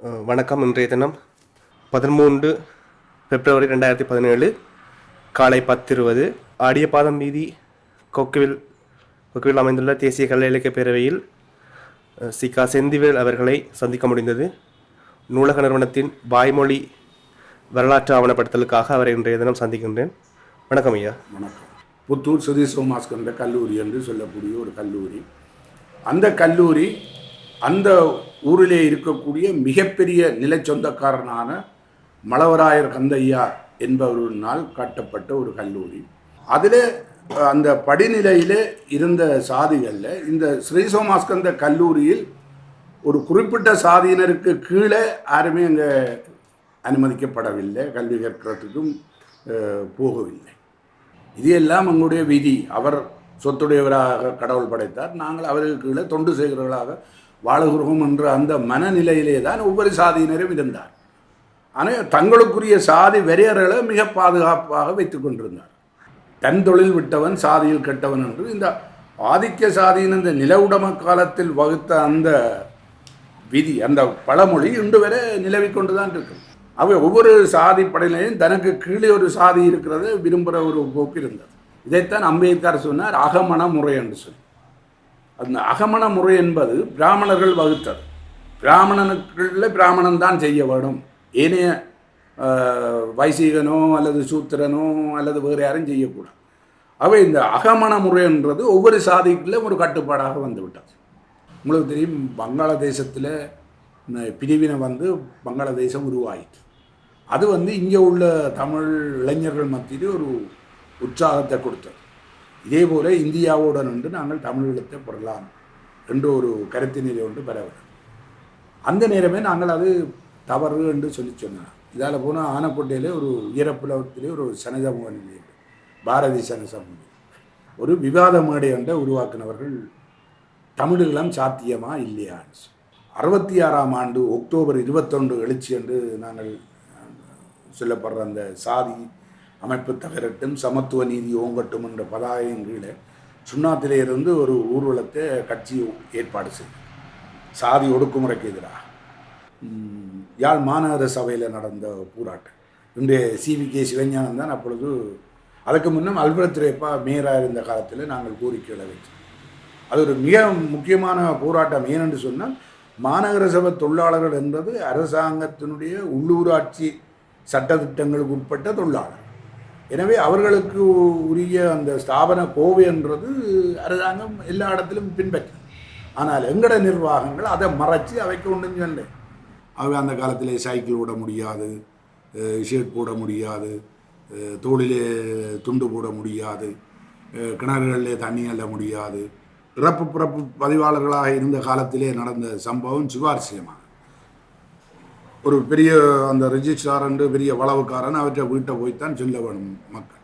வணக்கம் இன்றைய தினம் பதிமூன்று பிப்ரவரி ரெண்டாயிரத்தி பதினேழு காலை பத்திருவது ஆடியபாதம் வீதி கொக்குவில் கொக்குவில் அமைந்துள்ள தேசிய கலை இலக்கிய பேரவையில் சிகா செந்திவேல் அவர்களை சந்திக்க முடிந்தது. நூலக நிறுவனத்தின் வாய்மொழி வரலாற்று ஆவணப்படுத்தலுக்காக அவரை இன்றைய தினம் சந்திக்கின்றேன். வணக்கம் ஐயா. வணக்கம். புத்தூர் சுதி சோமாஸ்கந்த கல்லூரி என்று சொல்லக்கூடிய ஒரு கல்லூரி. அந்த கல்லூரி அந்த ஊரிலே இருக்கக்கூடிய மிகப்பெரிய நிலச்சொந்தக்காரனான மலவராயர் கந்தையா என்பவரினால் கட்டப்பட்ட ஒரு கல்லூரி. அதில் அந்த படிநிலையில் இருந்த சாதிகளில் இந்த ஸ்ரீ சோமாஸ்கந்த கல்லூரியில் ஒரு குறிப்பிட்ட சாதியினருக்கு கீழே யாருமே அங்கே அனுமதிக்கப்படவில்லை கல்வி கற்கிறதுக்கும் போகவில்லை. இது எல்லாம் எங்களுடைய விதி. அவர் சொத்துடையவராக கடவுள் படைத்தார். நாங்கள் அவருக்கு கீழே தொண்டு செய்கிறவர்களாக வாழுகிறோம் என்ற அந்த மனநிலையிலே தான் ஒவ்வொரு சாதியினரும் இருந்தார். ஆனால் தங்களுக்குரிய சாதி வெறியர்களை மிக பாதுகாப்பாக வைத்து கொண்டிருந்தார். தன் தொழில் விட்டவன் சாதியில் கெட்டவன் என்று இந்த ஆதிக்க சாதியின் இந்த நில காலத்தில் வகுத்த அந்த விதி அந்த பழமொழி இன்று வரை நிலவி கொண்டு தான் இருக்கு அவை ஒவ்வொரு சாதி படையிலையும் தனக்கு கீழே ஒரு சாதி இருக்கிறத விரும்புகிற ஒரு போக்கு இருந்தது. இதைத்தான் அம்பேத்கர் சொன்னார் அகமண முறை என்று சொல்லி. அந்த அகமண முறை என்பது பிராமணர்கள் வகுத்தது. பிராமணனுக்குள்ள பிராமணன் தான் செய்ய வேணும். ஏனைய வைசீகனோ அல்லது சூத்திரனோ அல்லது வேறு யாரும் செய்யக்கூடாது. அவை இந்த அகமண முறைன்றது ஒவ்வொரு சாதிக்குள்ள ஒரு கட்டுப்பாடாக வந்துவிட்டது உங்களுக்கு தெரியும் வங்காளதேசத்தில் பிரிவினை வந்து வங்காளதேசம் உருவாயிற்று. அது வந்து இங்கே உள்ள தமிழ் இளைஞர்கள் மத்தியில் ஒரு உற்சாகத்தை கொடுத்தது. இதே போல இந்தியாவோட நாங்கள் தமிழீழத்தை பெறலாம் என்ற ஒரு கருத்தினிலை ஒன்று பெறவில்லை அந்த நேரமே நாங்கள் அது தவறு என்று சொல்லி சொன்னோம் இதால் போனால் ஆனக்கோட்டையிலே ஒரு உயரப்புலத்திலே ஒரு சனசமூக நிலையம் பாரதி சனசமூக ஒரு விவாத மேடை ஒன்றை உருவாக்கினவர்கள் தமிழீழம் சாத்தியமா இல்லையா அறுபத்தி ஆறாம் ஆண்டு அக்டோபர் இருபத்தொன்று எழுச்சி என்று நாங்கள் சொல்லப்படுற அந்த சாதி அமைப்பு தகரட்டும் சமத்துவ நீதி ஓங்கட்டும் என்ற பதாகையின் கீழே சுண்ணாத்திலே இருந்து ஒரு ஊர்வலத்தை கட்சி ஏற்பாடு செய்யும் சாதி ஒடுக்குமுறைக்கு எதிராக. யாழ் மாநகர சபையில் நடந்த போராட்டம். இன்றைய சிவி கே சிவஞானம் தான் அப்பொழுது அதுக்கு முன்னும் அல்பரத் ரேப்பா மேயராக இருந்த காலத்தில் நாங்கள் கோரிக்கைகளை வச்சோம் அது ஒரு மிக முக்கியமான போராட்டம். ஏனென்று சொன்னால் மாநகர சபை தொழிலாளர்கள் என்பது அரசாங்கத்தினுடைய உள்ளூராட்சி சட்டத்திட்டங்களுக்கு உட்பட்ட தொழிலாளர் எனவே அவர்களுக்கு உரிய அந்த ஸ்தாபன கோவைன்றது அரசாங்கம் எல்லா இடத்திலும் பின்பற்றும் ஆனால் எங்கட நிர்வாகங்கள் அதை மறைச்சு அவைக்கு ஒன்றும் சொன்னேன் அவை அந்த காலத்தில் சைக்கிள் ஓட முடியாது ஷர்ட் போட முடியாது தோளிலே துண்டு போட முடியாது கிணறுகளிலே தண்ணி அள்ள முடியாது. இறப்பு பிறப்பு பதிவாளர்களாக இருந்த காலத்திலே நடந்த சம்பவம் சுவாரஸ்யமாக ஒரு பெரிய அந்த ரெஜிஸ்ட்ரார் என்று பெரிய வளவுக்காரன் அவற்றை வீட்டை போய்த்தான் சொல்ல வேணும் மக்கள்.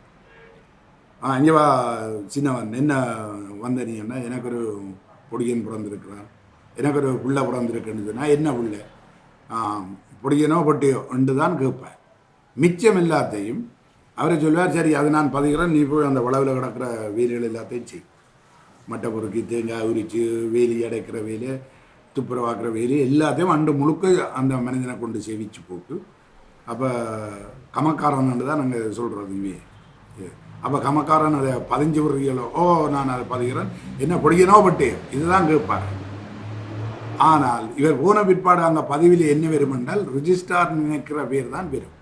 ஆ இங்கே வா சின்னவன். என்ன வந்த எனக்கு ஒரு பொடியன் பிறந்திருக்கிறான் எனக்கு ஒரு பிள்ளை பிறந்திருக்குன்னு என்ன பிள்ளை? பொடியனோ பொட்டியோ? என்று தான் கேட்பேன். மிச்சம் எல்லாத்தையும் அவரை சொல்வார் சரி அது நான் பதிகிறேன். நீ போய் அந்த வளவில் கிடக்கிற வேலைகள் எல்லாத்தையும் செய். மட்டை பொறுக்கி தேங்காய் உரித்து வேலி அடைக்கிற வேலை துப்புரவாக்குற வேலி எல்லாத்தையும் அண்டு முழுக்க அந்த மனிதனை கொண்டு சேவிச்சு போட்டு அப்போ கமக்காரன்னு தான் நாங்கள் சொல்கிறோம் இவே அப்போ கமக்காரன் அதை பதிஞ்சு விடுறீங்களோ? ஓ நான் அதை பதிகிறேன். என்ன பொடியனோ பட்டே. இதுதான் கேட்பார். ஆனால் இவர் போன பிற்பாடு அந்த பதிவில் என்ன வரும் என்றால் ரிஜிஸ்டார் நினைக்கிற பேர் தான் வரும்.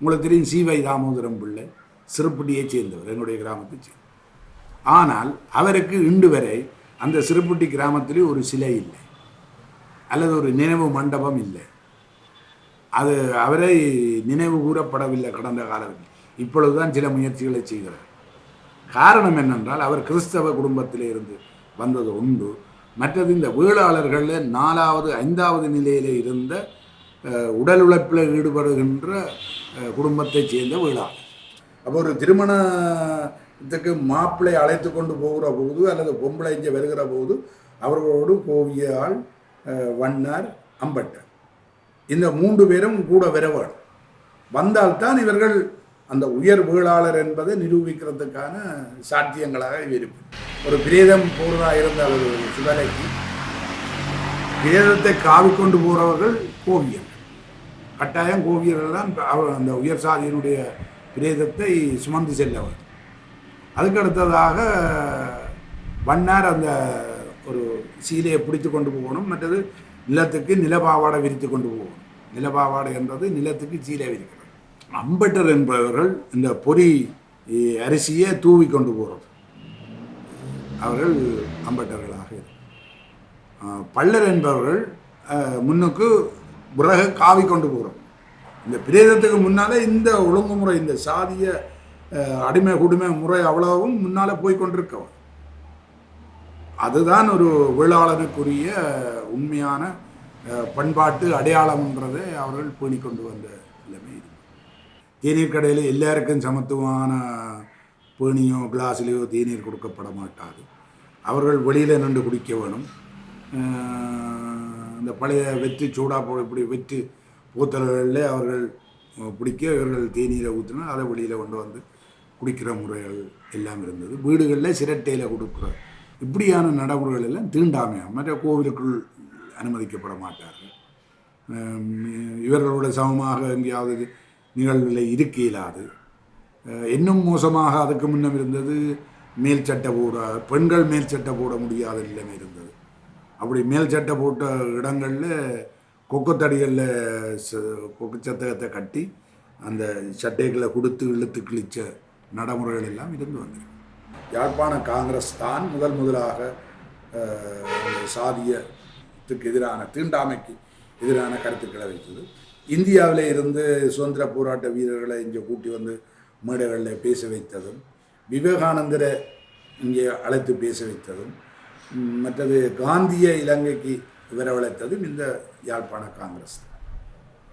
உங்களுக்கு தெரியும் வை தாமோதரம் பிள்ளை சிறுப்புட்டியை சேர்ந்தவர் என்னுடைய கிராமத்தை சேர்ந்தவர். ஆனால் அவருக்கு இன்று வரை அந்த சிறுப்புட்டி கிராமத்திலே ஒரு சிலை இல்லை. அல்லது ஒரு நினைவு மண்டபம் இல்லை. அது அவரை நினைவு கூறப்படவில்லை கடந்த காலத்தில். இப்பொழுதுதான் சில முயற்சிகளை செய்கிறார். காரணம் என்னென்றால் அவர் கிறிஸ்தவ குடும்பத்திலே இருந்து வந்தது உண்டு. மற்றது இந்த வேளாளர்களில் நாலாவது ஐந்தாவது நிலையில் இருந்த உடல் உழைப்பில் ஈடுபடுகின்ற குடும்பத்தை குடும்பத்தைச் சேர்ந்த வேளாளர். அப்போ ஒரு திருமணத்துக்கு மாப்பிள்ளை அழைத்து கொண்டு போகிற போது அல்லது பொம்பளை இங்கே வருகிற போது அவர்களோடு கோவியால் வண்ணார் அம்பட்டர் இந்த மூன்று பேரும் கூட வர வேணும் வந்தால்தான் இவர்கள் அந்த உயர் வேளாளர் என்பதை நிரூபிக்கிறதுக்கான சாத்தியங்களாக இது ஒரு பிரேதம் போகிறதா இருந்த ஒரு சிவலைக்கு பிரேதத்தை காவிக்கொண்டு போகிறவர்கள் கோவியர்கள் கட்டாயம் கோவியர்கள் தான் அவர் அந்த உயர் சாதியினுடைய பிரேதத்தை சுமந்து செல்லவர். அதுக்கு அடுத்ததாக வண்ணார் அந்த ஒரு சீலையை பிடித்து கொண்டு போகணும். மற்றது நிலத்துக்கு நிலபாவாடை விரித்து கொண்டு போகணும். நிலபாவாடை என்பது நிலத்துக்கு சீலை விரிக்கிறது. அம்பட்டர் என்பவர்கள் இந்த பொறி அரிசியை தூவி கொண்டு போகிறது அவர்கள் அம்பட்டர்களாக பள்ளர் என்பவர்கள் முன்னுக்கு பிறகு காவி கொண்டு போகிறோம் இந்த பிரேதத்துக்கு முன்னாலே இந்த ஒழுங்குமுறை இந்த சாதிய அடிமை குடிமை முறை அவ்வளவும் முன்னால் போய் கொண்டிருக்கவன் அதுதான் ஒரு வேளாளனுக்குரிய உண்மையான பண்பாட்டு அடையாளம்ன்றதை அவர்கள் பேணி கொண்டு வந்த நிலைமை இது. தேநீர் கடையில் எல்லாருக்கும் சமத்துவமான பேணியோ கிளாஸ்லேயோ தேநீர் கொடுக்கப்பட மாட்டாது. அவர்கள் வெளியில் நின்று குடிக்க வேணும். இந்த பழைய வெற்றி சூடா போ இப்படி வெற்றி பூத்தல்களில் அவர்கள் பிடிக்க இவர்கள் தேநீரை ஊற்றினா அதை வெளியில் கொண்டு வந்து குடிக்கிற முறைகள் எல்லாம் இருந்தது. வீடுகளில் சிரட்டையில் கொடுக்குற இப்படியான நடைமுறைகள் எல்லாம் தீண்டாமை மற்ற கோவிலுக்குள் அனுமதிக்கப்பட மாட்டார்கள். இவர்களோட சமமாக எங்கேயாவது நிகழ்வில் இருக்க இயலாது இன்னும் மோசமாக அதுக்கு முன்னம் இருந்தது மேல் சட்டை போட பெண்கள் மேல் சட்டை போட முடியாத நிலைமை இருந்தது. அப்படி மேல் சட்டை போட்ட இடங்களில் கொக்கத்தடிகளில் கொக்கு சத்தகத்தை கட்டி அந்த சட்டைகளை கொடுத்து இழுத்து கிழிச்ச நடைமுறைகள் எல்லாம் இருந்து வந்திருக்கு. யாழ்ப்பாண காங்கிரஸ் தான் முதல் முதலாக சாதியத்துக்கு எதிரான தீண்டாமைக்கு எதிரான கருத்துக்களை வைத்தது. இந்தியாவில் இருந்து சுதந்திர போராட்ட வீரர்களை இங்கே கூட்டி வந்து மேடைகளில் பேச வைத்ததும் விவேகானந்தரை இங்கே அழைத்து பேச வைத்ததும் மற்றது காந்திய இலங்கைக்கு வரவழைத்ததும் இந்த யாழ்ப்பாண காங்கிரஸ் தான்.